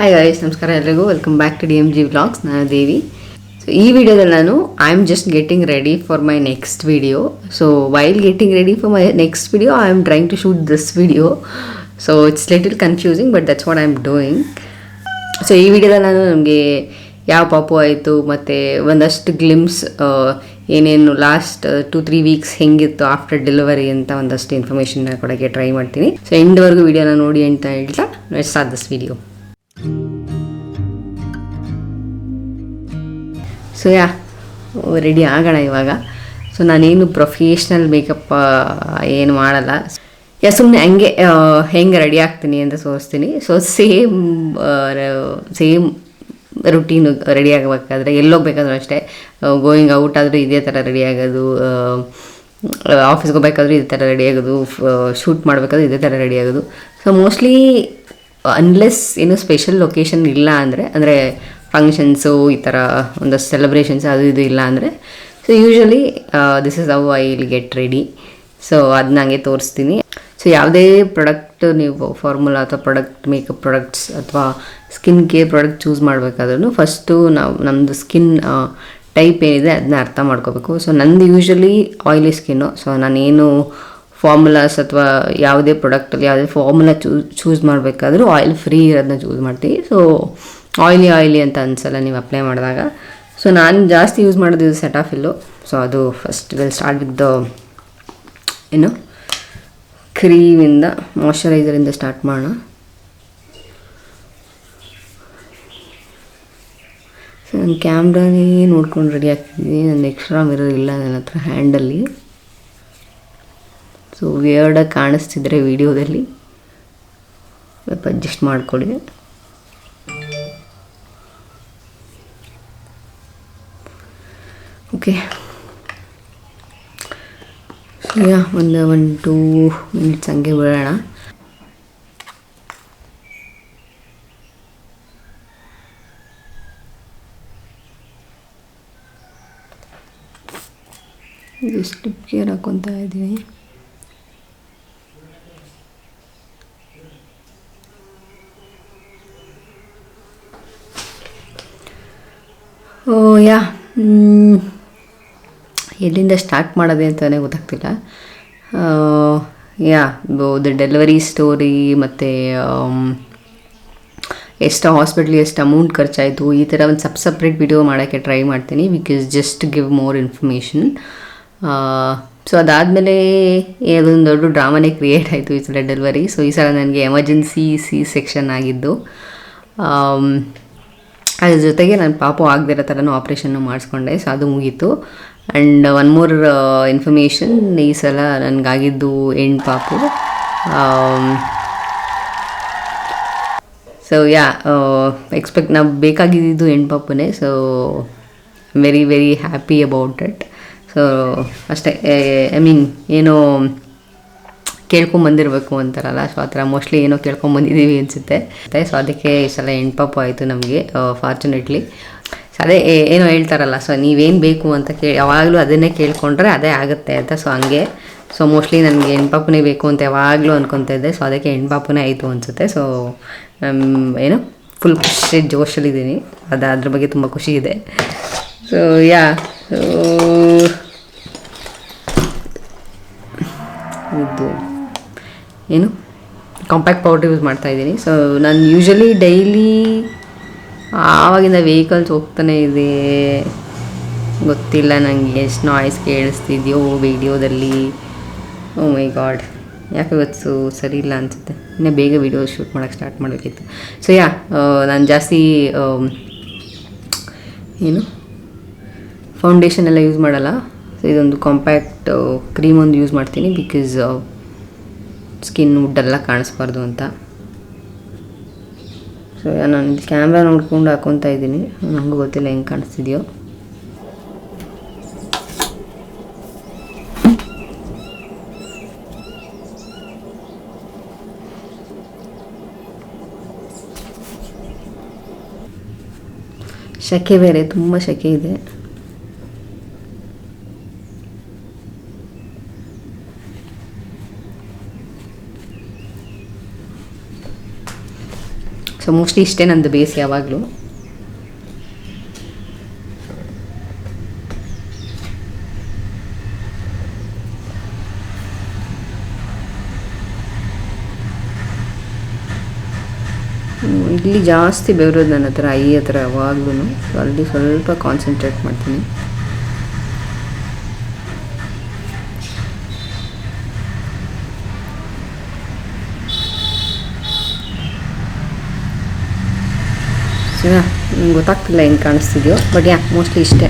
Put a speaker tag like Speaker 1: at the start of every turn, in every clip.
Speaker 1: Hi guys ನಮಸ್ಕಾರ ಎಲ್ರಿಗೂ. Welcome back to D M G vlogs ನಾನು ದೇವಿ. ಸೊ ಈ ವಿಡಿಯೋದಲ್ಲಿ ನಾನು I am just getting ready for my next video so while getting ready for my next video I am trying to shoot this video so it's little confusing but that's what I am doing so ಈ ವಿಡಿಯೋದಲ್ಲಿ ನಾನು ನಮಗೆ ಯಾವ ಪಾಪು ಆಯಿತು, ಮತ್ತು ಒಂದಷ್ಟು glimpse ಏನೇನು ಲಾಸ್ಟ್ ಟು ತ್ರೀ ವೀಕ್ಸ್ ಹೆಂಗಿತ್ತು ಆಫ್ಟರ್ ಡೆಲಿವರಿ ಅಂತ ಒಂದಷ್ಟು ಇನ್ಫಾರ್ಮೇಷನ್ನ ಕೊಡೋಕ್ಕೆ ಟ್ರೈ ಮಾಡ್ತೀನಿ. ಸೊ ಎಂಡ್ವರೆಗೂ ವಿಡಿಯೋನ ನೋಡಿ ಅಂತ ಹೇಳ್ತಾ start this video so yeah ready ಆಗೋಣ ಇವಾಗ. ಸೊ ನಾನೇನು ಪ್ರೊಫೆಷ್ನಲ್ ಮೇಕಪ್ ಏನು ಮಾಡಲ್ಲ. ಯಾ ಸುಮ್ಮನೆ ಹಂಗೆ ಹೆಂಗೆ ರೆಡಿ ಆಗ್ತೀನಿ ಅಂತ ತೋರಿಸ್ತೀನಿ so same same routine ready ಆಗಬೇಕಾದ್ರೆ ಎಲ್ಲೋಗ್ಬೇಕಾದ್ರೂ ಅಷ್ಟೇ. ಗೋಯಿಂಗ್ ಔಟ್ ಆದರೂ ಇದೇ ಥರ ರೆಡಿ ಆಗೋದು. ಆಫೀಸ್ಗೆ ಹೋಗ್ಬೇಕಾದ್ರೂ ಇದೇ ಥರ ರೆಡಿ ಆಗೋದು. ಶೂಟ್ ಮಾಡಬೇಕಾದ್ರೂ ಇದೇ ಥರ ರೆಡಿ ಆಗೋದು. ಸೊ ಮೋಸ್ಟ್ಲಿ ಅನ್ಲೆಸ್ ಏನು ಸ್ಪೆಷಲ್ ಲೊಕೇಶನ್ ಇಲ್ಲ ಅಂದರೆ ಅಂದರೆ ಫಂಕ್ಷನ್ಸು ಈ ಥರ ಒಂದು ಸೆಲೆಬ್ರೇಷನ್ಸ್ ಅದು ಇದು ಇಲ್ಲ ಅಂದರೆ so usually this is how I will get ready so ಅದನ್ನ ನನಗೆ ತೋರಿಸ್ತೀನಿ. ಸೊ ಯಾವುದೇ ಪ್ರಾಡಕ್ಟ್ ನೀವು ಫಾರ್ಮುಲಾ ಅಥವಾ ಪ್ರಾಡಕ್ಟ್ ಮೇಕಪ್ ಪ್ರಾಡಕ್ಟ್ಸ್ ಅಥವಾ ಸ್ಕಿನ್ ಕೇರ್ ಪ್ರಾಡಕ್ಟ್ ಚೂಸ್ ಮಾಡಬೇಕಾದ್ರೂ ಫಸ್ಟು ನಾವು ನಮ್ಮದು ಸ್ಕಿನ್ ಟೈಪ್ ಏನಿದೆ ಅದನ್ನ ಅರ್ಥ ಮಾಡ್ಕೋಬೇಕು. ಸೊ ನಂದು ಯೂಶ್ವಲಿ ಆಯಿಲಿ ಸ್ಕಿನ್ನು ಸೊ ನಾನೇನು ಫಾರ್ಮುಲಾಸ್ ಅಥವಾ ಯಾವುದೇ ಪ್ರಾಡಕ್ಟಲ್ಲಿ ಯಾವುದೇ ಫಾರ್ಮುಲಾ ಚೂ ಚೂಸ್ ಮಾಡಬೇಕಾದ್ರೂ ಆಯಿಲ್ ಫ್ರೀ ಇರೋದನ್ನ ಚೂಸ್ ಮಾಡ್ತೀವಿ. ಸೊ ಆಯಿಲಿ ಆಯಿಲಿ ಅಂತ ಅನ್ಸಲ್ಲ ನೀವು ಅಪ್ಲೈ ಮಾಡಿದಾಗ. ಸೊ ನಾನು ಜಾಸ್ತಿ ಯೂಸ್ ಮಾಡೋದು ಇದು ಸೆಟಾಫಿಲ್ಲು ಸೊ ಅದು first will start with the ಏನು? ಕ್ರೀಮಿಂದ ಮಾಯಶ್ಚರೈಸರಿಂದ ಸ್ಟಾರ್ಟ್ ಮಾಡೋಣ. ಸೊ ನನ್ನ ಕ್ಯಾಮ್ರಾನೇ ನೋಡ್ಕೊಂಡು ರೆಡಿ ಆಗ್ತಿದ್ದೀನಿ. ನನ್ನ ಎಕ್ಸ್ಟ್ರಾ ಮಿರರ್ ಇಲ್ಲ ನನ್ನ ಹತ್ರ ಹ್ಯಾಂಡಲ್ಲಿ ಸೊ ವಿಯರ್ಡಾಗಿ ಕಾಣಿಸ್ತಿದ್ರೆ ವಿಡಿಯೋದಲ್ಲಿ. ಸ್ವಲ್ಪ ಅಡ್ಜಸ್ಟ್ ಮಾಡಿಕೊಳ್ಳಿ ಓಕೆ ಯಾ ಒಂದು ಒನ್ ಟೂ ಮಿನಿಟ್ಸ್ ಹಂಗೆ ಬಿಡೋಣ ಇದು ಸ್ಲಿಪ್ ಕೇರ್ ಹಾಕೊತಾ ಇದ್ದೀನಿ ಓ ಯಾ ಎಲ್ಲಿಂದ ಸ್ಟಾರ್ಟ್ ಮಾಡೋದೆ ಅಂತಲೇ ಗೊತ್ತಾಗ್ತಿಲ್ಲ. ಯಾ ದ ಡೆಲಿವರಿ ಸ್ಟೋರಿ ಮತ್ತು ಎಷ್ಟು ಹಾಸ್ಪಿಟ್ಲ್ ಎಷ್ಟು ಅಮೌಂಟ್ ಖರ್ಚಾಯಿತು, ಈ ಥರ ಒಂದು ಸಪ್ ಸಪ್ರೇಟ್ ವಿಡಿಯೋ ಮಾಡೋಕ್ಕೆ ಟ್ರೈ ಮಾಡ್ತೀನಿ because just give more information so ಅದಾದಮೇಲೆ ಅದೊಂದು ದೊಡ್ಡ ಡ್ರಾಮಾನೇ ಕ್ರಿಯೇಟ್ ಆಯಿತು ಈ ಸಲ ಡೆಲಿವರಿ ಸೊ ಈ ಸಲ ನನಗೆ ಎಮರ್ಜೆನ್ಸಿ ಸಿ ಸೆಕ್ಷನ್ ಆಗಿದ್ದು. ಅದ್ರ ಜೊತೆಗೆ ನಾನು ಪಾಪು ಆಗದಿರೋ ಥರನೂ ಆಪ್ರೇಷನ್ನು ಮಾಡಿಸ್ಕೊಂಡೆ ಸೊ ಅದು ಮುಗೀತು. ಆ್ಯಂಡ್ ಒನ್ ಮೋರ್ ಇನ್ಫಾರ್ಮೇಷನ್ ಈ ಸಲ ನನಗಾಗಿದ್ದು ಹೆಣ್ಣು ಪಾಪು. ಸೊ ಯಾ ಎಕ್ಸ್ಪೆಕ್ಟ್ ನಾವು ಬೇಕಾಗಿದ್ದು ಹೆಣ್ಣು ಪಾಪುನೇ so very very happy about it so ಅಷ್ಟೇ ಐ ಮೀನ್ ಏನೋ ಕೇಳ್ಕೊಂಬಂದಿರಬೇಕು ಅಂತಾರಲ್ಲ. ಸೊ ಆ ಥರ ಮೋಸ್ಟ್ಲಿ ಏನೋ ಕೇಳ್ಕೊಂಬಂದಿದ್ದೀವಿ ಅನಿಸುತ್ತೆ. ಸೊ ಅದಕ್ಕೆ ಈ ಸಲ ಹೆಣ್ಪಾಪು ಆಯಿತು ನಮಗೆ ಫಾರ್ಚುನೇಟ್ಲಿ ಅದೇ ಏನೋ ಹೇಳ್ತಾರಲ್ಲ. ಸೊ ನೀವೇನು ಬೇಕು ಅಂತ ಕೇಳಿ, ಯಾವಾಗಲೂ ಅದನ್ನೇ ಕೇಳ್ಕೊಂಡ್ರೆ ಅದೇ ಆಗುತ್ತೆ ಅಂತ. ಸೊ ಹಂಗೆ. ಸೊ ಮೋಸ್ಟ್ಲಿ ನನಗೆ ಹೆಣ್ಪಾಪುನೇ ಬೇಕು ಅಂತ ಯಾವಾಗಲೂ ಅನ್ಕೊತಾ ಇದ್ದೆ. ಸೊ ಅದಕ್ಕೆ ಹೆಣ್ಪಾಪುನೇ ಆಯಿತು ಅನಿಸುತ್ತೆ. ಸೊ ಏನು ಫುಲ್ ಖುಷಿ, ಜೋಶಲ್ಲಿದ್ದೀನಿ. ಅದು, ಅದ್ರ ಬಗ್ಗೆ ತುಂಬ ಖುಷಿ ಇದೆ. ಸೊ ಯಾ ಇದು. ಏನು? ಕಾಂಪ್ಯಾಕ್ಟ್ ಪೌಡ್ರ್ ಯೂಸ್ ಮಾಡ್ತಾ ಇದ್ದೀನಿ. ಸೊ ನಾನು ಯೂಶಲಿ ಡೈಲಿ ಆವಾಗಿಂದ ವೆಹಿಕಲ್ಸ್ ಹೋಗ್ತಾನೆ ಇದೆ. ಗೊತ್ತಿಲ್ಲ ನನಗೆ ಎಷ್ಟು ನಾಯ್ಸ್ ಕೇಳಿಸ್ತಿದೆಯೋ ವಿಡಿಯೋದಲ್ಲಿ ಓ ಮೈ ಗಾಡ್ ಯಾಕೆ ಇವತ್ತು ಸರಿ ಇಲ್ಲ ಅನಿಸುತ್ತೆ? ಇನ್ನೂ ಬೇಗ ವೀಡಿಯೋ ಶೂಟ್ ಮಾಡೋಕ್ಕೆ ಸ್ಟಾರ್ಟ್ ಮಾಡಬೇಕಿತ್ತು. ಸೊ ಯಾ ನಾನು ಜಾಸ್ತಿ ಏನು? ಫೌಂಡೇಶನ್ ಎಲ್ಲ ಯೂಸ್ ಮಾಡಲ್ಲ. ಸೊ ಇದೊಂದು ಕಾಂಪ್ಯಾಕ್ಟ್ ಕ್ರೀಮ್ ಒಂದು ಯೂಸ್ ಮಾಡ್ತೀನಿ ಬಿಕಾಸ್ ಸ್ಕಿನ್ ವುಡ್ಡೆಲ್ಲ ಕಾಣಿಸ್ಬಾರ್ದು ಅಂತ. ಸೊ ನಾನು ಕ್ಯಾಮ್ರಾ ನೋಡ್ಕೊಂಡು ಹಾಕೊತ ಇದ್ದೀನಿ. ನನಗೂ ಗೊತ್ತಿಲ್ಲ ಹೆಂಗೆ ಕಾಣಿಸ್ತಿದೆಯೋ. ಶೆಕೆ ಬೇರೆ, ತುಂಬ ಶೆಕೆ ಇದೆ. ಸೊ ಮೋಸ್ಟ್ಲಿ ಇಷ್ಟೇ ನಂದು ಬೇಸ್ ಯಾವಾಗಲೂ. ಇಲ್ಲಿ ಜಾಸ್ತಿ ಬೆವರೋದು ನನ್ನ ಹತ್ರ, ಐ ಹತ್ರ ಯಾವಾಗ್ಲೂ ಅಲ್ಲಿ ಸ್ವಲ್ಪ ಕಾನ್ಸಂಟ್ರೇಟ್ ಮಾಡ್ತೀನಿ. ಸರಿನಾ ನಿಮ್ಗೆ ಗೊತ್ತಾಗ್ತಿಲ್ಲ ಹೆಂಗೆ ಕಾಣಿಸ್ತಿದ್ಯೋ ಬಟ್ ಯಾ ಮೋಸ್ಟ್ಲಿ ಇಷ್ಟೇ.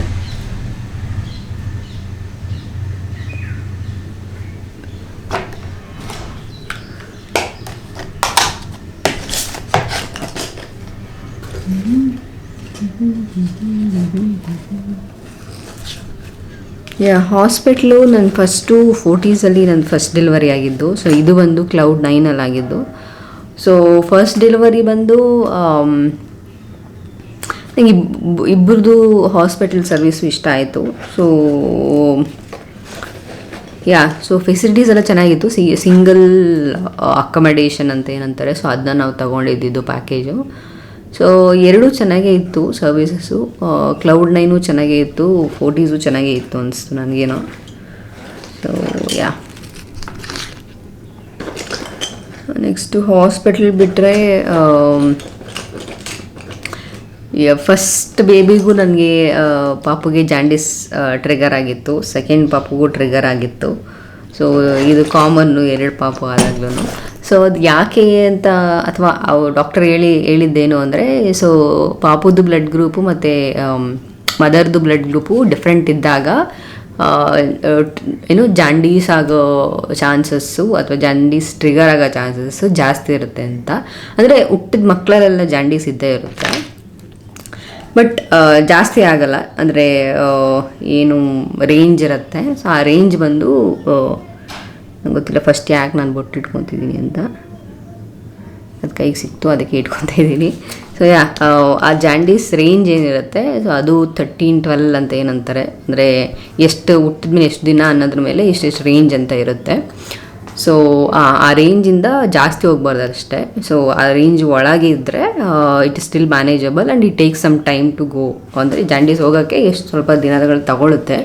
Speaker 1: ಯಾ ಹಾಸ್ಪಿಟ್ಲು ನನ್ನ ಫಸ್ಟು ಫೋರ್ಟೀಸಲ್ಲಿ ನನ್ನ ಫಸ್ಟ್ ಡೆಲಿವರಿ ಆಗಿದ್ದು. ಸೊ ಇದು ಬಂದು ಕ್ಲೌಡ್ ನೈನಲ್ಲಿ ಆಗಿದ್ದು ಸೊ ಫಸ್ಟ್ ಡೆಲಿವರಿ ಬಂದು ಆಮ್, ನಂಗೆ ಇಬ್ ಇಬ್ಬರದು ಹಾಸ್ಪಿಟಲ್ ಸರ್ವಿಸು ಇಷ್ಟ ಆಯಿತು. ಸೊ ಯಾ ಸೊ ಫೆಸಿಲಿಟೀಸ್ ಎಲ್ಲ ಚೆನ್ನಾಗಿತ್ತು. ಸಿ ಸಿಂಗಲ್ ಅಕಮಡೇಷನ್ ಅಂತ ಏನಂತಾರೆ. ಸೊ ಅದನ್ನ ನಾವು ತಗೊಂಡಿದ್ದಿದ್ದು ಪ್ಯಾಕೇಜು ಸೊ ಎರಡೂ ಚೆನ್ನಾಗೇ ಇತ್ತು ಸರ್ವಿಸಸ್ಸು ಕ್ಲೌಡ್ ನೈನು ಚೆನ್ನಾಗೇ ಇತ್ತು. ಫೋಟೀಸು ಚೆನ್ನಾಗೇ ಇತ್ತು ಅನಿಸ್ತು ನನಗೇನೋ. ಸೊ ಯಾ ನೆಕ್ಸ್ಟು ಹಾಸ್ಪಿಟಲ್ ಬಿಟ್ಟರೆ ಫಸ್ಟ್ ಬೇಬಿಗೂ ನನಗೆ ಪಾಪುಗೆ ಜಾಂಡಿಸ್ ಟ್ರಿಗರ್ ಆಗಿತ್ತು. ಸೆಕೆಂಡ್ ಪಾಪುಗೂ ಟ್ರಿಗರ್ ಆಗಿತ್ತು. ಸೊ ಇದು ಕಾಮನ್ನು ಎರಡು ಪಾಪು ಆದಾಗ್ಲೂ ಸೊ ಅದು ಯಾಕೆ ಅಂತ ಅಥವಾ ಅವು ಡಾಕ್ಟರ್ ಹೇಳಿ ಹೇಳಿದ್ದೇನು ಅಂದರೆ ಸೊ ಪಾಪುದು ಬ್ಲಡ್ ಗ್ರೂಪು ಮತ್ತು ಮದರ್ದು ಬ್ಲಡ್ ಗ್ರೂಪು ಡಿಫ್ರೆಂಟ್ ಇದ್ದಾಗ ಆ, ಏನು ಜಾಂಡೀಸ್ ಆಗೋ ಚಾನ್ಸಸ್ಸು ಅಥವಾ ಜಾಂಡೀಸ್ ಟ್ರಿಗರ್ ಆಗೋ ಚಾನ್ಸಸ್ಸು ಜಾಸ್ತಿ ಇರುತ್ತೆ ಅಂತ. ಅಂದರೆ ಹುಟ್ಟಿದ ಮಕ್ಕಳಲ್ಲೆಲ್ಲ ಜಾಂಡೀಸ್ ಇದ್ದೇ ಇರುತ್ತೆ. ಬಟ್ ಜಾಸ್ತಿ ಆಗಲ್ಲ. ಅಂದರೆ ಏನು ರೇಂಜ್ ಇರುತ್ತೆ. ಸೊ ಆ ರೇಂಜ್ ಬಂದು ನಂಗೆ ಗೊತ್ತಿಲ್ಲ. ಫಸ್ಟ್ ಯಾಕೆ ನಾನು ಬೊಟ್ಟು ಇಟ್ಕೊತಿದ್ದೀನಿ ಅಂತ. ಅದು ಕೈಗೆ ಸಿಕ್ತು, ಅದಕ್ಕೆ ಇಟ್ಕೊತಾ ಇದ್ದೀನಿ ಸೊ ಯಾ ಆ ಜಾಂಡೀಸ್ ರೇಂಜ್ ಏನಿರುತ್ತೆ ಸೊ ಅದು ತರ್ಟೀನ್ ಟ್ವೆಲ್ ಅಂತ ಏನಂತಾರೆ. ಅಂದರೆ, ಎಷ್ಟು ಹುಟ್ಟಿದ್ಮೇಲೆ, ಎಷ್ಟು ದಿನ ಅನ್ನೋದ್ರ ಮೇಲೆ ಇಷ್ಟೆಷ್ಟು ರೇಂಜ್ ಅಂತ ಇರುತ್ತೆ. ಸೊ ಆ ರೇಂಜಿಂದ ಜಾಸ್ತಿ ಹೋಗ್ಬಾರ್ದು ಅಷ್ಟೇ ಸೊ ಆ ರೇಂಜ್ ಒಳಗೆ ಇದ್ದರೆ it is still manageable and it take some time to go ಅಂದರೆ ಜಾಂಡೀಸ್ ಹೋಗೋಕ್ಕೆ ಎಷ್ಟು ಸ್ವಲ್ಪ ದಿನಗಳು ತಗೊಳುತ್ತೆ.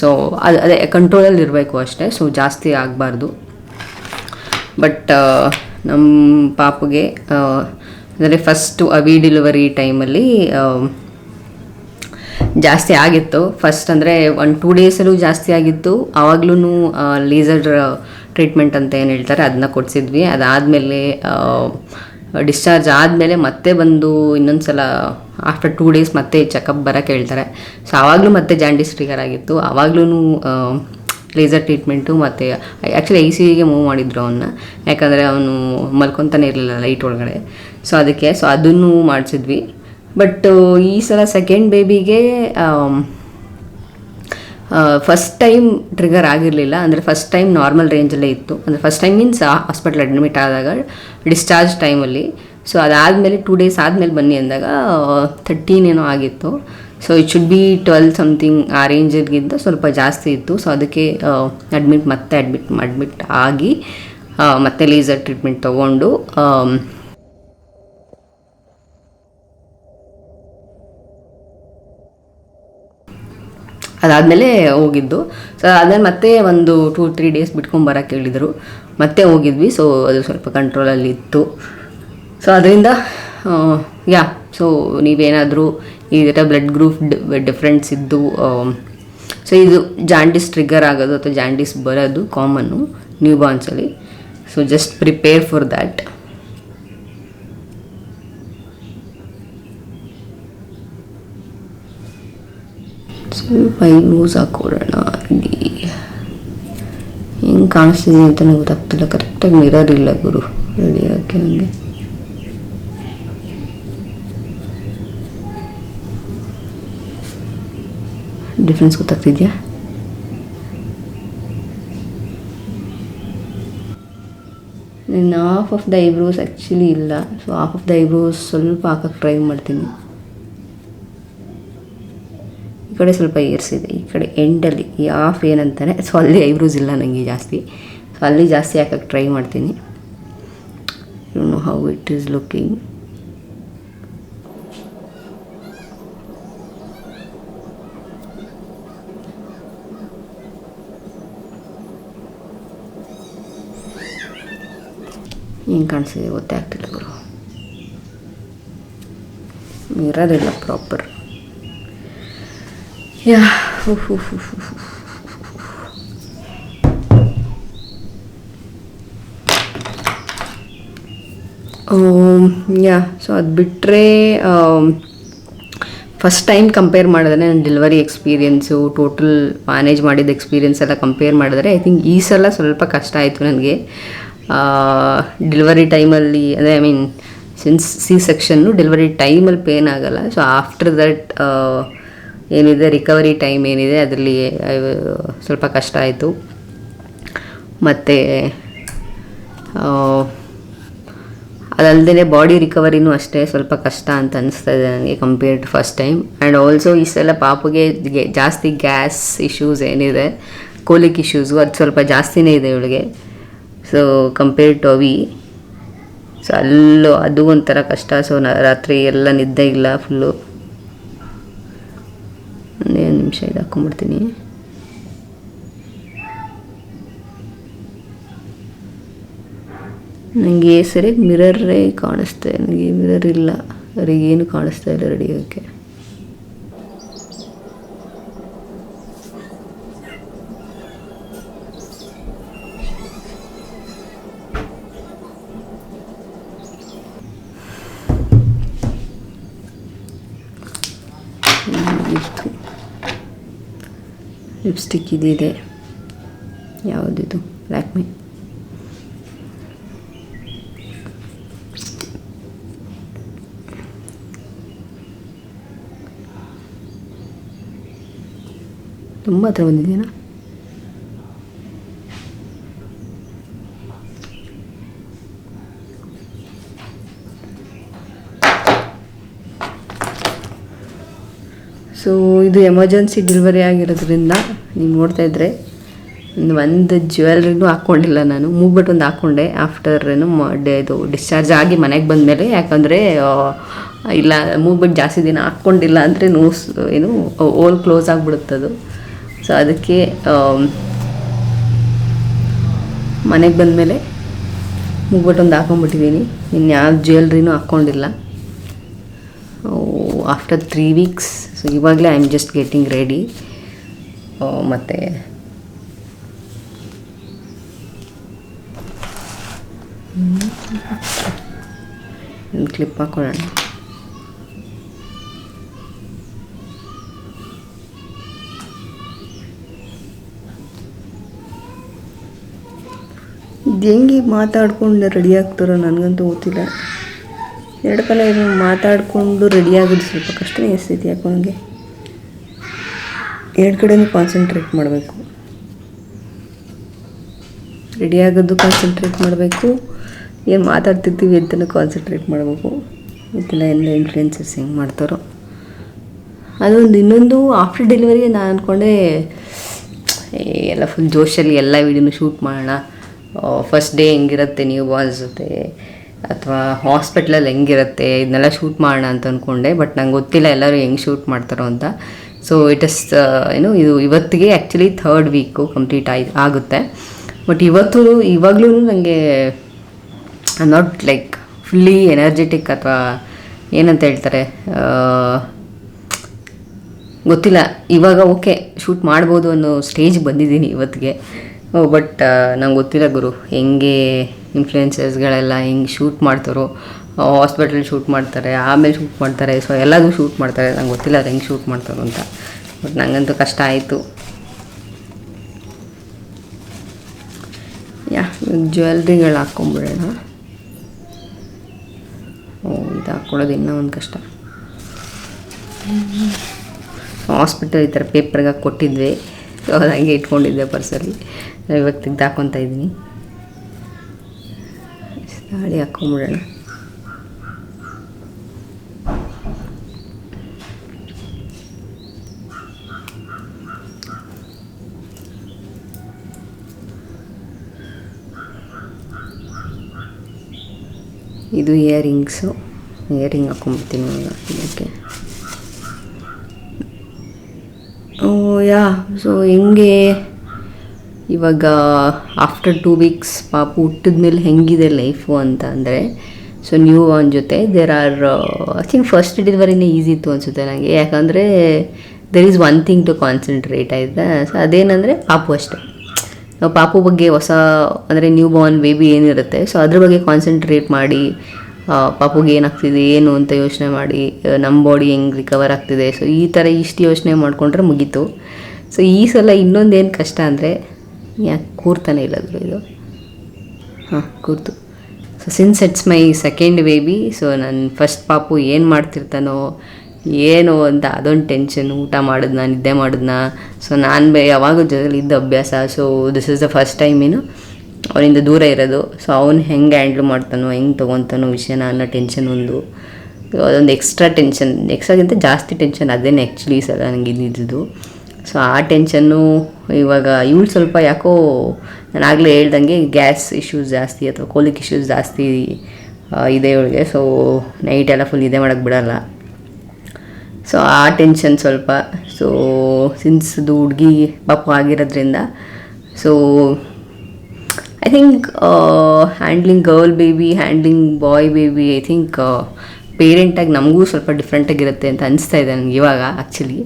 Speaker 1: ಸೊ ಅದು, ಅದೇ ಕಂಟ್ರೋಲಲ್ಲಿ ಇರಬೇಕು ಅಷ್ಟೇ. ಸೊ ಜಾಸ್ತಿ ಆಗಬಾರ್ದು. ಬಟ್ ನಮ್ಮ ಪಾಪಗೆ ಅಂದರೆ ಫಸ್ಟು ಅವಿ ಡೆಲಿವರಿ ಟೈಮಲ್ಲಿ ಜಾಸ್ತಿ ಆಗಿತ್ತು. ಫಸ್ಟ್ ಅಂದರೆ ಒಂದು ಟೂ ಡೇಸಲ್ಲೂ ಜಾಸ್ತಿ ಆಗಿತ್ತು. ಆವಾಗ್ಲೂ ಲೇಸರ್ ಟ್ರೀಟ್ಮೆಂಟ್ ಅಂತ ಏನು ಹೇಳ್ತಾರೆ ಅದನ್ನ ಕೊಡಿಸಿದ್ವಿ. ಅದಾದಮೇಲೆ ಡಿಸ್ಚಾರ್ಜ್ ಆದಮೇಲೆ ಮತ್ತೆ ಬಂದು ಇನ್ನೊಂದು ಸಲ ಆಫ್ಟರ್ ಟೂ ಡೇಸ್ ಮತ್ತೆ ಚೆಕಪ್ ಬರೋಕ್ಕೆ ಹೇಳ್ತಾರೆ. ಸೊ ಆವಾಗಲೂ ಮತ್ತೆ ಜಾಂಡಿಸ್ ಟ್ರಿಗರ್ ಆಗಿತ್ತು. ಆವಾಗ್ಲೂ ಲೇಸರ್ ಟ್ರೀಟ್ಮೆಂಟು ಮತ್ತು ಆ್ಯಕ್ಚುಲಿ ಐ ಸಿ ಯುಗೆ ಮೂವ್ ಮಾಡಿದ್ರು ಅವನ್ನ ಯಾಕಂದರೆ ಅವನು ಮಲ್ಕೊತಾನೆ ಇರಲಿಲ್ಲ ಲೈಟ್ ಒಳಗಡೆ. ಸೊ ಅದಕ್ಕೆ ಸೊ ಅದನ್ನು ಮಾಡಿಸಿದ್ವಿ. ಬಟ್ ಈ ಸಲ ಸೆಕೆಂಡ್ ಬೇಬಿಗೆ ಫಸ್ಟ್ ಟೈಮ್ ಟ್ರಿಗರ್ ಆಗಿರಲಿಲ್ಲ. ಅಂದರೆ ಫಸ್ಟ್ ಟೈಮ್ ನಾರ್ಮಲ್ ರೇಂಜಲ್ಲೇ ಇತ್ತು. ಅಂದರೆ first time means hospital admit ಆದಾಗ ಡಿಸ್ಚಾರ್ಜ್ ಟೈಮಲ್ಲಿ ಸೊ ಅದಾದಮೇಲೆ ಟೂ ಡೇಸ್ ಆದಮೇಲೆ ಬನ್ನಿ ಅಂದಾಗ ಥರ್ಟೀನ್ ಏನೋ ಆಗಿತ್ತು. So it should be twelve something ಆ ರೇಂಜಿಗಿಂತ ಸ್ವಲ್ಪ ಜಾಸ್ತಿ ಇತ್ತು. ಸೊ ಅದಕ್ಕೆ ಅಡ್ಮಿಟ್ ಮತ್ತೆ ಅಡ್ಮಿಟ್ ಅಡ್ಮಿಟ್ ಆಗಿ ಮತ್ತೆ ಲೇಸರ್ ಟ್ರೀಟ್ಮೆಂಟ್ ತೊಗೊಂಡು ಅದಾದಮೇಲೆ ಹೋಗಿದ್ದು. ಸೊ ಅದನ್ನು ಮತ್ತೆ ಒಂದು ಟೂ ತ್ರೀ ಡೇಸ್ ಬಿಟ್ಕೊಂಡು ಬರೋಕ್ಕೆ ಹೇಳಿದರು. ಮತ್ತೆ ಹೋಗಿದ್ವಿ. ಸೊ ಅದು ಸ್ವಲ್ಪ ಕಂಟ್ರೋಲಲ್ಲಿ ಇತ್ತು. ಸೊ ಅದರಿಂದ ಯಾ ಸೊ ನೀವೇನಾದರೂ ಈ ಥರ ಬ್ಲಡ್ ಗ್ರೂಪ್ ಡಿಫ್ರೆನ್ಸ್ ಇದ್ದು ಸೊ ಇದು ಜಾಂಡಿಸ್ ಟ್ರಿಗರ್ ಆಗೋದು ಅಥವಾ ಜಾಂಡಿಸ್ ಬರೋದು common new ಬಾರ್ನ್ಸಲ್ಲಿ so just prepare for that ಸ್ವಲ್ಪ ಲೂಸ್ ಹಾಕೊಡೋಣ ಇಲ್ಲಿ. ಹೆಂಗೆ ಕಾಣಿಸ್ತಿದೆ ಅಂತ ನಂಗೆ ಗೊತ್ತಾಗ್ತಿಲ್ಲ. ಕರೆಕ್ಟಾಗಿ ಮಿರರ್ ಇಲ್ಲ ಗುರು. ರೆಡಿ ಆಗಿ ನನಗೆ ಡಿಫ್ರೆನ್ಸ್ ಗೊತ್ತಾಗ್ತಿದ್ಯಾ? ಇನ್ನು half of the eyebrows actually ಇಲ್ಲ. So half of the eyebrows ಸ್ವಲ್ಪ ಹಾಕಕ್ಕೆ ಟ್ರೈ ಮಾಡ್ತೀನಿ. ಕಡೆ ಸ್ವಲ್ಪ ಏರ್ಸಿದೆ. ಈ ಕಡೆ ಎಂಡಲ್ಲಿ ಈ ಆಫ್ ಏನಂತಾನೆ ಸೊ ಅಲ್ಲಿ ಐಬ್ರೋಸ್ ಇಲ್ಲ ನನಗೆ ಜಾಸ್ತಿ. ಸೊ ಅಲ್ಲಿ ಜಾಸ್ತಿ ಹಾಕಕ್ಕೆ ಟ್ರೈ ಮಾಡ್ತೀನಿ. You know how it is looking ಹಿಂಗೆ ಕಾಣಿಸಿದೆ ಗೊತ್ತೇ ಆಗ್ತಿಲ್ಲ ಗುರು mirror uf, uf, yeah yeah so ಅದು ಬಿಟ್ಟರೆ ಫಸ್ಟ್ ಟೈಮ್ ಕಂಪೇರ್ ಮಾಡಿದ್ರೆ ನನ್ನ ಡೆಲಿವರಿ ಎಕ್ಸ್ಪೀರಿಯೆನ್ಸು ಟೋಟಲ್ ಮ್ಯಾನೇಜ್ ಮಾಡಿದ ಎಕ್ಸ್ಪೀರಿಯೆನ್ಸ್ ಎಲ್ಲ ಕಂಪೇರ್ ಮಾಡಿದ್ರೆ ಐ ಥಿಂಕ್ ಈ ಸಲ ಸ್ವಲ್ಪ ಕಷ್ಟ ಆಯಿತು ನನಗೆ. ಡೆಲಿವರಿ ಟೈಮಲ್ಲಿ ಅದೇ I mean since C section delivery ಟೈಮಲ್ಲಿ ಪೇನ್ ಆಗಲ್ಲ. ಸೊ ಆಫ್ಟರ್ ದಟ್ ಏನಿದೆ ರಿಕವರಿ ಟೈಮ್ ಏನಿದೆ, ಅದರಲ್ಲಿ ಸ್ವಲ್ಪ ಕಷ್ಟ ಆಯಿತು. ಮತ್ತು ಅದಲ್ಲದೆ ಬಾಡಿ ರಿಕವರಿನೂ ಅಷ್ಟೇ ಸ್ವಲ್ಪ ಕಷ್ಟ ಅಂತ ಅನಿಸ್ತಾ ಇದೆ ನನಗೆ compare to first time and also ಈ ಸಲ ಪಾಪುಗೆ ಜಾಸ್ತಿ ಗ್ಯಾಸ್ ಇಶ್ಯೂಸ್ ಏನಿದೆ ಕೋಲಿಕ್ ಇಶ್ಯೂಸು ಅದು ಸ್ವಲ್ಪ ಜಾಸ್ತಿನೇ ಇದೆ ಇವಳಿಗೆ. ಸೊ ಕಂಪೇರ್ ಟು ಅವಿ ಸೊ ಅಲ್ಲೂ, ಅದು ಒಂಥರ ಕಷ್ಟ. ಸೊ ರಾತ್ರಿ ಎಲ್ಲ ನಿದ್ದೆ ಇಲ್ಲ ಫುಲ್ಲು ಒಂದೇ ಒಂದು ನಿಮಿಷ ಇದು ನನಗೆ ಸರಿಯಾಗಿ ಮಿರರೇ ಕಾಣಿಸ್ತಾ. ನನಗೆ ಮಿರರ್ ಇಲ್ಲ. ಅವ್ರಿಗೆ ಏನು ಕಾಣಿಸ್ತಾ ಇಲ್ಲ ರೆಡಿ ಲಿಪ್ಸ್ಟಿಕ್ ಇದಿದೆ. ಯಾವುದಿದು? ಲ್ಯಾಕ್ಮಿ ತುಂಬ ಹತ್ರ ಬಂದಿದೆಯಾ ಸೊ ಇದು ಎಮರ್ಜೆನ್ಸಿ ಡೆಲಿವರಿ ಆಗಿರೋದ್ರಿಂದ ನೀವು ನೋಡ್ತಾ ಇದ್ರೆ ಒಂದು ಜ್ಯುವೆಲ್ರಿನೂ ಹಾಕ್ಕೊಂಡಿಲ್ಲ ನಾನು. ಮೂಗ್ಬಿಟ್ಟು ಒಂದು ಹಾಕ್ಕೊಂಡೆ ಆಫ್ಟರ್ ಏನು ಇದು ಡಿಸ್ಚಾರ್ಜ್ ಆಗಿ ಮನೆಗೆ ಬಂದಮೇಲೆ ಯಾಕಂದರೆ ಇಲ್ಲ ಮೂಗ್ಬಿಟ್ಟು ಜಾಸ್ತಿ ದಿನ ಹಾಕ್ಕೊಂಡಿಲ್ಲ ಅಂದರೆ ನೋಸ್, ಏನು ಓಲ್ ಕ್ಲೋಸ್ ಆಗಿಬಿಡುತ್ತದು ಸೊ ಅದಕ್ಕೆ ಮನೆಗೆ ಬಂದ ಬಂದಮೇಲೆ ಮೂಗ್ಬಿಟ್ಟು ಒಂದು ಹಾಕೊಂಡ್ಬಿಟ್ಟಿದ್ದೀನಿ ಇನ್ನು ಯಾವ ಜ್ಯುವೆಲ್ರಿನೂ ಹಾಕ್ಕೊಂಡಿಲ್ಲ ಆಫ್ಟರ್ ತ್ರೀ ವೀಕ್ಸ್ ಸೊ ಇವಾಗಲೇ I am just getting ready ಮತ್ತು? ಕ್ಲಿಪ್ ಹಾಕೊಳ್ಳೋಣ ಹೆಂಗೆ ಮಾತಾಡ್ಕೊಂಡು ರೆಡಿ ಆಗ್ತಾರೋ ನನಗಂತೂ ಗೊತ್ತಿಲ್ಲ. ಎರಡು ಕಲೆ ಮಾತಾಡಿಕೊಂಡು ರೆಡಿ ಆಗೋದು ಸ್ವಲ್ಪ ಕಷ್ಟನೇ ಸ್ಥಿತಿ ಯಾಕೆ ನನಗೆ ಎರಡು ಕಡೆನೂ ಕಾನ್ಸಂಟ್ರೇಟ್ ಮಾಡಬೇಕು. ರೆಡಿ ಆಗೋದು ಕಾನ್ಸಂಟ್ರೇಟ್ ಮಾಡಬೇಕು. ಏನು ಮಾತಾಡ್ತಿರ್ತೀವಿ ಅಂತಲೂ ಕಾನ್ಸಂಟ್ರೇಟ್ ಮಾಡಬೇಕು. ಇದೆಲ್ಲ ಎಲ್ಲ ಇನ್ಫ್ಲೂಯೆನ್ಸಸ್ ಹೆಂಗೆ ಮಾಡ್ತಾರೋ. ಅದೊಂದು ಇನ್ನೊಂದು ಆಫ್ಟರ್ ಡೆಲಿವರಿಗೆ ನಾನು ಅಂದ್ಕೊಂಡೆ ಎಲ್ಲ ಫುಲ್ ಜೋಶಲ್ಲಿ ಎಲ್ಲ ವೀಡಿಯೋನು ಶೂಟ್ ಮಾಡೋಣ. ಫಸ್ಟ್ ಡೇ ಹೆಂಗಿರುತ್ತೆ ನೀವು ಬಾಯ್ಸ್ ಜೊತೆ, ಅಥವಾ ಹಾಸ್ಪಿಟ್ಲಲ್ಲಿ ಹೆಂಗಿರುತ್ತೆ, ಇದನ್ನೆಲ್ಲ ಶೂಟ್ ಮಾಡೋಣ ಅಂತ ಅಂದ್ಕೊಂಡೆ ಬಟ್ ನಂಗೆ ಗೊತ್ತಿಲ್ಲ ಎಲ್ಲರೂ ಹೆಂಗೆ ಶೂಟ್ ಮಾಡ್ತಾರೋ ಅಂತ. ಸೊ ಇಟ್ ಇಸ್ ಏನು ಇದು ಇವತ್ತಿಗೆ ಆ್ಯಕ್ಚುಲಿ ಥರ್ಡ್ ವೀಕು ಕಂಪ್ಲೀಟ್ ಆಯ್, ಆಗುತ್ತೆ. ಬಟ್ ಇವತ್ತು, ಇವಾಗಲೂ ನನಗೆ ನಾಟ್ ಲೈಕ್ ಫುಲ್ಲಿ ಎನರ್ಜೆಟಿಕ್ ಅಥವಾ ಏನಂತ ಹೇಳ್ತಾರೆ ಗೊತ್ತಿಲ್ಲ. ಇವಾಗ ಓಕೆ ಶೂಟ್ ಮಾಡ್ಬೋದು ಅನ್ನೋ ಸ್ಟೇಜ್ ಬಂದಿದ್ದೀನಿ ಇವತ್ತಿಗೆ. ಬಟ್ ನಂಗೆ ಗೊತ್ತಿಲ್ಲ ಗುರು, ಹೆಂಗೆ ಇನ್ಫ್ಲುಯೆನ್ಸರ್ಸ್ಗಳೆಲ್ಲ ಹೆಂಗೆ ಶೂಟ್ ಮಾಡ್ತಾರೋ. ಹಾಸ್ಪಿಟಲ್ ಶೂಟ್ ಮಾಡ್ತಾರೆ, ಆಮೇಲೆ ಶೂಟ್ ಮಾಡ್ತಾರೆ ಸೊ ಎಲ್ಲದೂ ಶೂಟ್ ಮಾಡ್ತಾರೆ, ನಂಗೆ ಗೊತ್ತಿಲ್ಲ ಅದು ಹೆಂಗೆ ಶೂಟ್ ಮಾಡ್ತಾರೋ ಅಂತ. ಬಟ್ ನನಗಂತೂ ಕಷ್ಟ ಆಯಿತು. ಯಾ ಜ್ಯುವೆಲ್ರಿಗಳು ಹಾಕ್ಕೊಂಬಿಡೋಣ. ಓ, ಇದು ಹಾಕ್ಕೊಳ್ಳೋದು ಇನ್ನೂ ಒಂದು ಕಷ್ಟ. ಹಾಸ್ಪಿಟಲ್ ಈ ಥರ ಪೇಪರ್ಗೆ ಕೊಟ್ಟಿದ್ವಿ. ಸೊ ಅದು ಹಂಗೆ ಇಟ್ಕೊಂಡಿದ್ದೆ ಪರ್ಸಲ್ಲಿ. ಇವಾಗ ತೆಗ್ದು ಹಾಕ್ಕೊತಾ ಇದ್ದೀನಿ. ಗಾಡಿ ಹಾಕ್ಕೊಂಬಿಡೋಣ. ಇದು ಇಯರಿಂಗ್ಸು ಇಯರಿಂಗ್ ಹಾಕೊಂಡ್ಬಿಡ್ತೀನಿ ಇವಾಗ ಇದಕ್ಕೆ. ಯಾ ಸೊ ಹೆಂಗೆ? ಇವಾಗ ಆಫ್ಟರ್ ಟೂ ವೀಕ್ಸ್ ಪಾಪು ಹುಟ್ಟಿದ್ಮೇಲೆ ಹೆಂಗಿದೆ ಲೈಫು ಅಂತ ಅಂದರೆ ಸೊ ನ್ಯೂ ಒನ್ ಜೊತೆ there are I think first ಡೆಲಿವರಿನೇ easy ಇತ್ತು ಅನಿಸುತ್ತೆ ನನಗೆ ಯಾಕಂದರೆ there is one thing to concentrate ಆಯಿತಾ? ಸೊ ಅದೇನಂದರೆ, ಪಾಪು ಅಷ್ಟೆ. ನಾವು ಪಾಪು ಬಗ್ಗೆ ಹೊಸ, ಅಂದರೆ ನ್ಯೂ ಬಾರ್ನ್ ಬೇಬಿ ಏನಿರುತ್ತೆ ಸೊ ಅದ್ರ ಬಗ್ಗೆ ಕಾನ್ಸಂಟ್ರೇಟ್ ಮಾಡಿ ಪಾಪುಗೆ ಏನಾಗ್ತಿದೆ, ಏನು ಅಂತ ಯೋಚನೆ ಮಾಡಿ ನಮ್ಮ ಬಾಡಿ ಹೆಂಗೆ ರಿಕವರ್ ಆಗ್ತಿದೆ ಸೊ ಈ ಥರ ಇಷ್ಟು ಯೋಚನೆ ಮಾಡಿಕೊಂಡ್ರೆ ಮುಗೀತು. ಸೊ ಈ ಸಲ ಇನ್ನೊಂದೇನು ಕಷ್ಟ ಅಂದರೆ, ಯಾಕೆ ಕೂರ್ತಾನೆ ಇಲ್ಲದ್ರು ಇದು? ಹಾಂ, ಕೂರ್ತು. So since it's my second baby so ನನ್ನ ಫಸ್ಟ್ ಪಾಪು ಏನು ಮಾಡ್ತಿರ್ತಾನೋ ಏನು ಅಂತ, ಅದೊಂದು ಟೆನ್ಷನ್ ಊಟ ಮಾಡಿದ್ನ, ನಿದ್ದೆ ಮಾಡಿದ್ನ. ಸೊ ನಾನು ಬೇ ಯಾವಾಗ ಜೊತೆಲಿ ಇದ್ದ ಅಭ್ಯಾಸ. So this is the first time ಏನು, ಅವನಿಂದ ದೂರ ಇರೋದು. ಸೊ ಅವನು ಹೆಂಗೆ ಹ್ಯಾಂಡ್ಲ್ ಮಾಡ್ತಾನೋ, ಹೆಂಗೆ ತೊಗೊತಾನೋ ವಿಷಯನ ಅನ್ನೋ ಟೆನ್ಷನ್ ಒಂದು. ಅದೊಂದು ಎಕ್ಸ್ಟ್ರಾ ಟೆನ್ಷನ್ ಎಕ್ಸ್ಟ್ರಾಗಿಂತ ಜಾಸ್ತಿ ಟೆನ್ಷನ್ ಅದೇನೆ ಆ್ಯಕ್ಚುಲಿ ಸಲ ನನಗೆ ಇದ್ದಿದ್ದು. ಸೊ ಆ ಟೆನ್ಷನ್ನು ಇವಾಗ ಇವಳು ಸ್ವಲ್ಪ ಯಾಕೋ ನಾನು ಆಗಲೇ ಹೇಳ್ದಂಗೆ ಗ್ಯಾಸ್ ಇಶ್ಯೂಸ್ ಜಾಸ್ತಿ ಅಥವಾ ಕೋಲಿಕ್ ಇಶ್ಯೂಸ್ ಜಾಸ್ತಿ ಇದೆ ಇವಳಿಗೆ. ಸೊ ನೈಟ್ ಎಲ್ಲ ಫುಲ್ ಇದೇ ಮಾಡೋಕ್ಕೆ ಬಿಡಲ್ಲ. ಸೊ ಆ ಟೆನ್ಷನ್ ಸ್ವಲ್ಪ. ಸೊ ಸಿನ್ಸ್ ಇದು ಹುಡುಗಿ ಪಾಪ ಆಗಿರೋದ್ರಿಂದ so I think handling girl baby handling boy baby I think ಪೇರೆಂಟಾಗಿ ನಮಗೂ ಸ್ವಲ್ಪ ಡಿಫ್ರೆಂಟಾಗಿರುತ್ತೆ ಅಂತ ಅನಿಸ್ತಾ ಇದೆ ನನಗೆ ಇವಾಗ ಆ್ಯಕ್ಚುಲಿ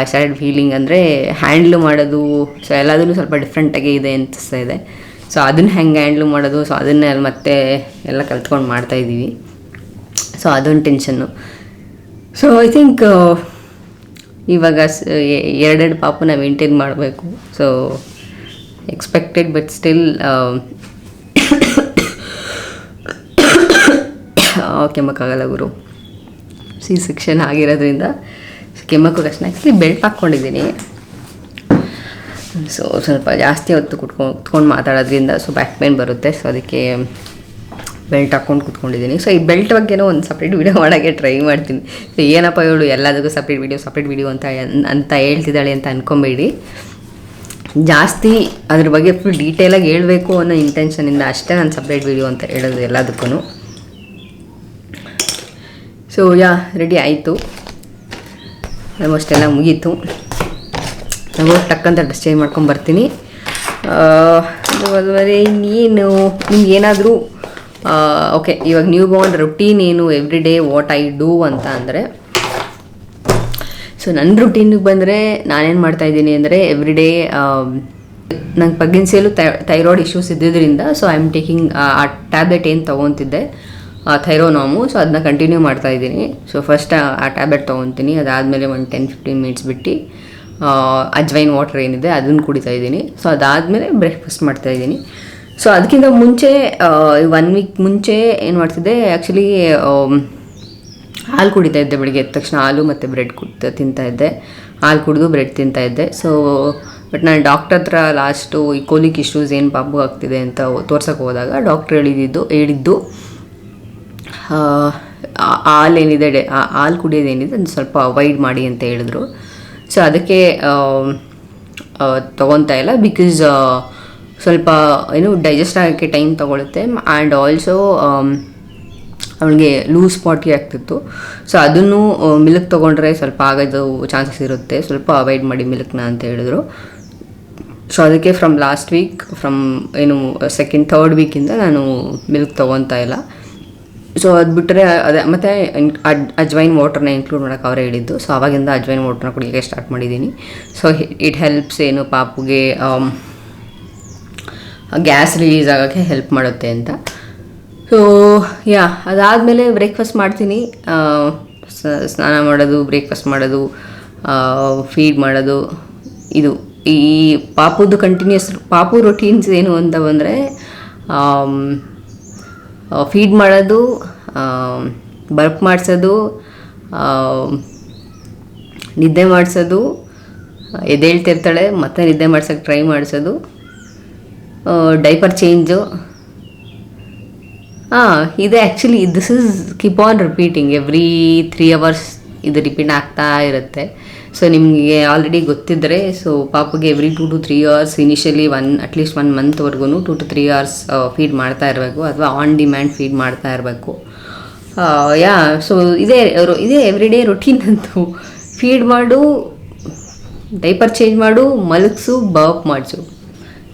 Speaker 1: ಐ ಸ್ಟಾರ್ಟ್ ಫೀಲಿಂಗ್ ಅಂದರೆ ಹ್ಯಾಂಡ್ಲ್ ಮಾಡೋದು ಸೊ ಎಲ್ಲದೂ ಸ್ವಲ್ಪ ಡಿಫ್ರೆಂಟಾಗೇ ಇದೆ ಅನಿಸ್ತಾ ಇದೆ. ಸೊ ಅದನ್ನು ಹೆಂಗೆ ಹ್ಯಾಂಡ್ಲ್ ಮಾಡೋದು ಸೊ ಅದನ್ನೇ ಮತ್ತೆ ಎಲ್ಲ ಕಲ್ತ್ಕೊಂಡು ಮಾಡ್ತಾಯಿದ್ದೀವಿ ಸೊ ಅದೊಂದು ಟೆನ್ಷನ್ನು ಸೊ ಐ ಥಿಂಕ್ ಇವಾಗ ಎರಡೆರಡು ಪಾಪನ ಮೇಂಟೈನ್ ಮಾಡಬೇಕು. ಸೊ ಎಕ್ಸ್ಪೆಕ್ಟೆಡ್ ಬಟ್ ಸ್ಟಿಲ್ ಕೆಮ್ಮಕ್ಕಾಗಲ್ಲ ಗುರು. ಸಿ ಸೆಕ್ಷನ್ ಆಗಿರೋದ್ರಿಂದ, ಕೆಮ್ಮಕ್ಕೂ ಕಷ್ಟ. ಆ್ಯಕ್ಚುಲಿ ಬೆಲ್ಟ್ ಹಾಕ್ಕೊಂಡಿದ್ದೀನಿ. ಸೊ ಸ್ವಲ್ಪ ಜಾಸ್ತಿ ಹೊತ್ತು ಕುಟ್ಕೊಂಡು ಕುತ್ಕೊಂಡು ಮಾತಾಡೋದ್ರಿಂದ ಸೊ ಬ್ಯಾಕ್ ಪೇನ್ ಬರುತ್ತೆ. ಸೊ ಅದಕ್ಕೆ ಬೆಲ್ಟ್ ಹಾಕ್ಕೊಂಡು ಕುತ್ಕೊಂಡಿದ್ದೀನಿ. ಸೊ ಈ ಬೆಲ್ಟ್ ಬಗ್ಗೆನೂ ಒಂದು ಸಪ್ರೇಟ್ ವೀಡಿಯೋ ಮಾಡೋಕ್ಕೆ ಟ್ರೈ ಮಾಡ್ತೀನಿ. ಸೊ ಏನಪ್ಪ ಇವಳು ಎಲ್ಲದಕ್ಕೂ ಸಪ್ರೇಟ್ ವೀಡಿಯೋ ಸಪ್ರೇಟ್ ವೀಡಿಯೋ ಅಂತ ಅಂತ ಹೇಳ್ತಿದ್ದಾಳೆ ಅಂತ ಅಂದ್ಕೊಬೇಡಿ ಜಾಸ್ತಿ ಅದ್ರ ಬಗ್ಗೆ ಫುಲ್ ಡೀಟೇಲಾಗಿ ಹೇಳಬೇಕು ಅನ್ನೋ ಇಂಟೆನ್ಷನಿಂದ ಅಷ್ಟೇ ನಾನು ಸಪ್ರೇಟ್ ವೀಡಿಯೋ ಅಂತ ಹೇಳೋದು ಎಲ್ಲದಕ್ಕೂ ಸೊ ಯಾ ರೆಡಿ ಆಯಿತು. ಆಲ್ಮೋಸ್ಟ್ ಎಲ್ಲ ಮುಗೀತು. ನಾವು ಟಕ್ಕಂತ ಡ್ರೆಸ್ ಚೇಂಜ್ ಮಾಡ್ಕೊಂಡು ಬರ್ತೀನಿ. ಅದುವರೆ ನೀನು ನಿಮ್ಗೆ ಏನಾದರೂ ಓಕೆ ಇವಾಗ ನ್ಯೂ ಬಾರ್ನ್ ರುಟೀನ್ ಏನು every day what I do ಅಂತ ಅಂದರೆ ಸೊ ನನ್ನ ರುಟೀನಿಗೆ ಬಂದರೆ ನಾನೇನು ಮಾಡ್ತಾ ಇದ್ದೀನಿ ಅಂದರೆ ಎವ್ರಿ ಡೇ ನಂಗೆ ಪ್ರೆಗ್ನೆನ್ಸಿಯಲ್ಲೂ ಥೈರಾಯ್ಡ್ ಇಶ್ಯೂಸ್ ಇದ್ದಿದ್ದರಿಂದ ಸೊ ಐ ಆಮ್ ಟೇಕಿಂಗ್ ಆ ಟ್ಯಾಬ್ಲೆಟ್ ಏನು ತೊಗೊತಿದ್ದೆ ಥೈರೋನಾಮು ಸೊ ಅದನ್ನ ಕಂಟಿನ್ಯೂ ಮಾಡ್ತಾ ಇದ್ದೀನಿ. ಸೊ ಫಸ್ಟ್ ಆ ಟ್ಯಾಬ್ಲೆಟ್ ತೊಗೊತೀನಿ, ಅದಾದಮೇಲೆ ಒಂದು ಟೆನ್ ಫಿಫ್ಟೀನ್ ಮಿನಿಟ್ಸ್ ಬಿಟ್ಟು ಅಜ್ವೈನ್ ವಾಟರ್ ಏನಿದೆ ಅದನ್ನು ಕುಡಿತಾ ಇದ್ದೀನಿ. ಸೊ ಅದಾದಮೇಲೆ ಬ್ರೇಕ್ಫಾಸ್ಟ್ ಮಾಡ್ತಾ ಇದ್ದೀನಿ. ಸೊ ಅದಕ್ಕಿಂತ ಮುಂಚೆ ಒನ್ ವೀಕ್ ಮುಂಚೆ ಏನು ಮಾಡ್ತಿದ್ದೆ ಆ್ಯಕ್ಚುಲಿ ಹಾಲು ಕುಡಿತಾ ಇದ್ದೆ ಬೆಳಿಗ್ಗೆ ಎದ್ದ ತಕ್ಷಣ. ಹಾಲು ಮತ್ತು ಬ್ರೆಡ್ ಕುಡ್ತಾ ತಿಂತಾ ಇದ್ದೆ. ಹಾಲು ಕುಡಿದು ಬ್ರೆಡ್ ತಿಂತಾ ಇದ್ದೆ. ಸೊ ಬಟ್ ನಾನು ಡಾಕ್ಟರ್ ಹತ್ರ ಲಾಸ್ಟು ಈ ಕೋಲಿಕ್ ಇಶ್ಯೂಸ್ ಏನು ಪಾಪು ಆಗ್ತಿದೆ ಅಂತ ತೋರ್ಸಕ್ಕೆ ಹೋದಾಗ ಡಾಕ್ಟ್ರ್ ಹೇಳಿದ್ದು ಹೇಳಿದ್ದು ಹಾಲು ಏನಿದೆ, ಡೆ ಹಾಲು ಕುಡಿಯೋದೇನಿದೆ ಅದು ಸ್ವಲ್ಪ ಅವಾಯ್ಡ್ ಮಾಡಿ ಅಂತ ಹೇಳಿದ್ರು. ಸೊ ಅದಕ್ಕೆ ತೊಗೊತಾ ಇಲ್ಲ ಬಿಕಾಸ್ ಸ್ವಲ್ಪ, ಏನು ಡೈಜೆಸ್ಟ್ ಆಗೋಕ್ಕೆ ಟೈಮ್ ತೊಗೊಳುತ್ತೆ. ಆ್ಯಂಡ್ ಆಲ್ಸೋ ಅವಳಿಗೆ ಲೂಸ್ ಸ್ಪಾಟ್ಗೆ ಆಗ್ತಿತ್ತು. ಸೊ ಅದನ್ನು ಮಿಲ್ಕ್ ತೊಗೊಂಡ್ರೆ ಸ್ವಲ್ಪ ಆಗೋದು ಚಾನ್ಸಸ್ ಇರುತ್ತೆ. ಸ್ವಲ್ಪ ಅವಾಯ್ಡ್ ಮಾಡಿ ಮಿಲ್ಕ್ನ ಅಂತ ಹೇಳಿದ್ರು. ಸೊ ಅದಕ್ಕೆ ಫ್ರಮ್ ಲಾಸ್ಟ್ ವೀಕ್ ಫ್ರಮ್ ಏನು ಸೆಕೆಂಡ್ ಥರ್ಡ್ ವೀಕಿಂದ ನಾನು ಮಿಲ್ಕ್ ತೊಗೊತಾ ಇಲ್ಲ. ಸೊ ಅದು ಬಿಟ್ಟರೆ ಅದೇ, ಮತ್ತು ಅಜ್ವೈನ್ ವಾಟರ್ನ ಇನ್ಕ್ಲೂಡ್ ಮಾಡೋಕೆ ಅವರೇ ಹೇಳಿದ್ದು. ಸೊ ಅವಾಗಿಂದ ಅಜ್ವೈನ್ ವಾಟರ್ನ ಕುಡಿಯೋಕ್ಕೆ ಸ್ಟಾರ್ಟ್ ಮಾಡಿದ್ದೀನಿ. ಸೊ ಇಟ್ ಹೆಲ್ಪ್ಸ್ ಏನು, ಪಾಪುಗೆ ಗ್ಯಾಸ್ ರಿಲೀಸ್ ಆಗೋಕ್ಕೆ ಹೆಲ್ಪ್ ಮಾಡುತ್ತೆ ಅಂತ. ಸೊ ಯಾ ಅದಾದಮೇಲೆ ಬ್ರೇಕ್ಫಾಸ್ಟ್ ಮಾಡ್ತೀನಿ. ಸ್ನಾನ ಮಾಡೋದು ಬ್ರೇಕ್ಫಾಸ್ಟ್ ಮಾಡೋದು ಫೀಡ್ ಮಾಡೋದು, ಇದು. ಈ ಪಾಪುದು ಕಂಟಿನ್ಯೂಸ್ ಪಾಪು ರೊಟೀನ್ಸ್ ಏನು ಅಂತ ಬಂದರೆ ಫೀಡ್ ಮಾಡೋದು ಬರ್ಪ್ ಮಾಡಿಸೋದು ನಿದ್ದೆ ಮಾಡಿಸೋದು ಎದ್ದೇಳ್ತಿರ್ತಾಳೆ ಮತ್ತೆ ನಿದ್ದೆ ಮಾಡ್ಸೋಕ್ಕೆ ಟ್ರೈ ಮಾಡಿಸೋದು. ಡೈಪರ್ ಚೇಂಜು ಹಾಂ ಇದೆ actually this is keep on repeating every three hours ಇದು ರಿಪೀಟ್ ಆಗ್ತಾ ಇರುತ್ತೆ. ಸೊ ನಿಮಗೆ ಆಲ್ರೆಡಿ ಗೊತ್ತಿದ್ದರೆ so ಪಾಪಗೆ every two two three hours initially one at least one ಮಂತ್ವರೆಗೂ two two three hours feed ಮಾಡ್ತಾ ಇರಬೇಕು, ಅಥವಾ ಆನ್ ಡಿಮ್ಯಾಂಡ್ ಫೀಡ್ ಮಾಡ್ತಾ ಇರಬೇಕು. ಯಾ ಸೊ ಇದೇ ಇದೇ ಎವ್ರಿ ಡೇ ರೊಟೀನ್ ಅಂತು. ಫೀಡ್ ಮಾಡು ಡೈಪರ್ ಚೇಂಜ್ ಮಾಡು, ಮಲಗಿಸು ಬರ್ಪ್ ಮಾಡಿಸು.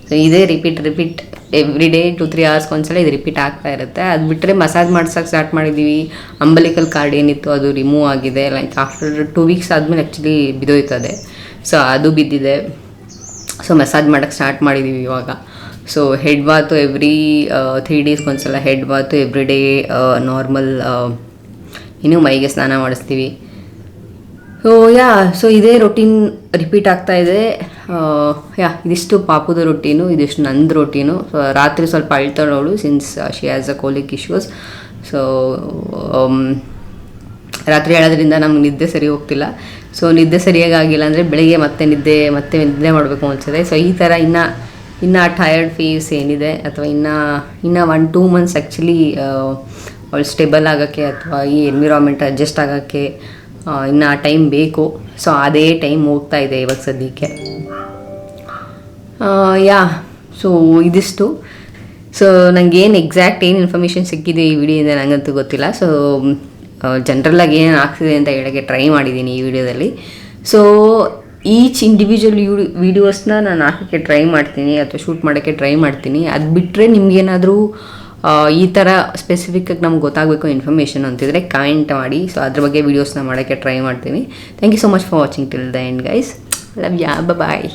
Speaker 1: ಸೊ ಇದೇ repeat repeat every day two three ಅವರ್ಸ್ಗೆ ಒಂದ್ಸಲ ಇದು ರಿಪೀಟ್ ಆಗ್ತಾ ಇರುತ್ತೆ. ಅದು ಬಿಟ್ಟರೆ ಮಸಾಜ್ ಮಾಡ್ಸೋಕೆ ಸ್ಟಾರ್ಟ್ ಮಾಡಿದ್ದೀವಿ ಅಂಬಲಿಕಲ್ ಕಾರ್ಡ್ ಏನಿತ್ತು, ಅದು ರಿಮೂವ್ ಆಗಿದೆ. ಲೈಕ್ ಆಫ್ಟರ್ ಟೂ ವೀಕ್ಸ್ ಆದಮೇಲೆ ಆ್ಯಕ್ಚುಲಿ ಬಿದ್ದೋಯ್ತದೆ. ಸೊ ಅದು ಬಿದ್ದಿದೆ. ಸೊ ಮಸಾಜ್ ಮಾಡೋಕ್ಕೆ ಸ್ಟಾರ್ಟ್ ಮಾಡಿದ್ದೀವಿ ಇವಾಗ. So head bath every three ಡೇಸ್ಗೆ ಒಂದ್ಸಲ head bath every day normal ಇನ್ನೂ ಮೈಗೆ ಸ್ನಾನ ಮಾಡಿಸ್ತೀವಿ. ಸೊ ಯಾ ಸೊ ಇದೇ ರೊಟೀನ್ ರಿಪೀಟ್ ಆಗ್ತಾ ಇದೆ. ಯಾ ಇದಿಷ್ಟು ಪಾಪುದ ರೊಟೀನು ಇದಿಷ್ಟು ನಂದು ರೊಟೀನು ಸೊ ರಾತ್ರಿ ಸ್ವಲ್ಪ ಅಳ್ತಾಳವಳು since she has a colic issues so ರಾತ್ರಿ ಹೇಳೋದ್ರಿಂದ ನಮ್ಗೆ ನಿದ್ದೆ ಸರಿ ಹೋಗ್ತಿಲ್ಲ. ಸೊ ನಿದ್ದೆ ಸರಿಯಾಗಿ ಆಗಿಲ್ಲ ಅಂದರೆ ಬೆಳಗ್ಗೆ ಮತ್ತೆ ನಿದ್ದೆ ಮತ್ತೆ ನಿದ್ದೆ ಮಾಡಬೇಕು ಅನ್ಸುತ್ತೆ. ಸೊ ಈ ಥರ ಇನ್ನು ಇನ್ನು ಟಯರ್ಡ್ ಫೀಸ್ ಏನಿದೆ? ಅಥವಾ ಇನ್ನು ಇನ್ನು ಒನ್ ಟೂ ಮಂತ್ಸ್ ಆ್ಯಕ್ಚುಲಿ ಅವಳು ಸ್ಟೇಬಲ್ ಆಗೋಕ್ಕೆ ಅಥವಾ ಈ ಎನ್ವಿರಾನ್ಮೆಂಟ್ ಅಡ್ಜಸ್ಟ್ ಆಗೋಕ್ಕೆ ಇನ್ನು ಟೈಮ್ ಬೇಕು. ಸೊ ಅದೇ ಟೈಮ್ ಹೋಗ್ತಾ ಇದೆ ಇವಾಗ ಸದ್ಯಕ್ಕೆ. ಯಾ ಸೊ ಇದಿಷ್ಟು. ಸೊ ಏನು ಎಕ್ಸಾಕ್ಟ್ ಏನು ಇನ್ಫಾರ್ಮೇಷನ್ ಸಿಕ್ಕಿದೆ ಈ ವಿಡಿಯೋದಿಂದ ನನಗಂತೂ ಗೊತ್ತಿಲ್ಲ. ಸೊ ಆಗಿ ಏನು ಆಗ್ತಿದೆ ಅಂತ ಹೇಳೋಕ್ಕೆ ಟ್ರೈ ಮಾಡಿದ್ದೀನಿ ಈ ವಿಡಿಯೋದಲ್ಲಿ ಸೊ ಈಚ್ ಇಂಡಿವಿಜುವಲ್ ಯೂ ವೀಡಿಯೋಸ್ನ ನಾನು ಹಾಕೋಕ್ಕೆ ಟ್ರೈ ಮಾಡ್ತೀನಿ ಅಥವಾ ಶೂಟ್ ಮಾಡೋಕ್ಕೆ ಟ್ರೈ ಮಾಡ್ತೀನಿ. ಅದು ಬಿಟ್ಟರೆ ನಿಮಗೇನಾದರೂ ಈ ಥರ ಸ್ಪೆಸಿಫಿಕ್ಕಾಗಿ ನಮ್ಗೆ ಗೊತ್ತಾಗಬೇಕು ಇನ್ಫಾರ್ಮೇಷನ್ ಅಂತಿದ್ರೆ ಕಮೆಂಟ್ ಮಾಡಿ. ಸೊ ಅದ್ರ ಬಗ್ಗೆ ವೀಡಿಯೋಸ್ನ ಮಾಡೋಕ್ಕೆ ಟ್ರೈ ಮಾಡ್ತೀನಿ. Thank you so much for watching till the end guys love ya bye